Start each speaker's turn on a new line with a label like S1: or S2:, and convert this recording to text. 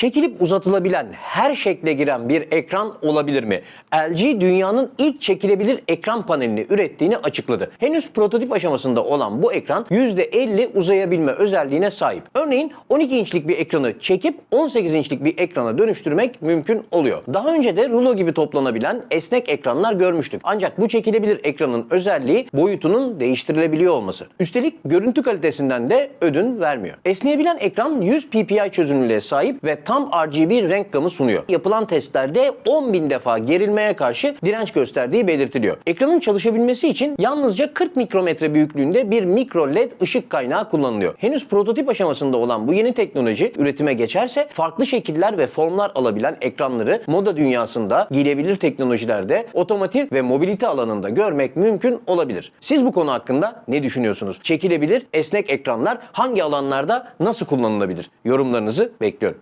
S1: çekilip uzatılabilen, her şekle giren bir ekran olabilir mi? LG dünyanın ilk çekilebilir ekran panelini ürettiğini açıkladı. Henüz prototip aşamasında olan bu ekran %50 uzayabilme özelliğine sahip. Örneğin 12 inçlik bir ekranı çekip 18 inçlik bir ekrana dönüştürmek mümkün oluyor. Daha önce de rulo gibi toplanabilen esnek ekranlar görmüştük. Ancak bu çekilebilir ekranın özelliği boyutunun değiştirilebiliyor olması. Üstelik görüntü kalitesinden de ödün vermiyor. Esneyebilen ekran 100 ppi çözünürlüğe sahip ve tam RGB renk gamı sunuyor. Yapılan testlerde 10.000 defa gerilmeye karşı direnç gösterdiği belirtiliyor. Ekranın çalışabilmesi için yalnızca 40 mikrometre büyüklüğünde bir mikro LED ışık kaynağı kullanılıyor. Henüz prototip aşamasında olan bu yeni teknoloji üretime geçerse farklı şekiller ve formlar alabilen ekranları moda dünyasında giyilebilir teknolojilerde otomotiv ve mobilite alanında görmek mümkün olabilir. Siz bu konu hakkında ne düşünüyorsunuz? Çekilebilir esnek ekranlar hangi alanlarda nasıl kullanılabilir? Yorumlarınızı bekliyorum.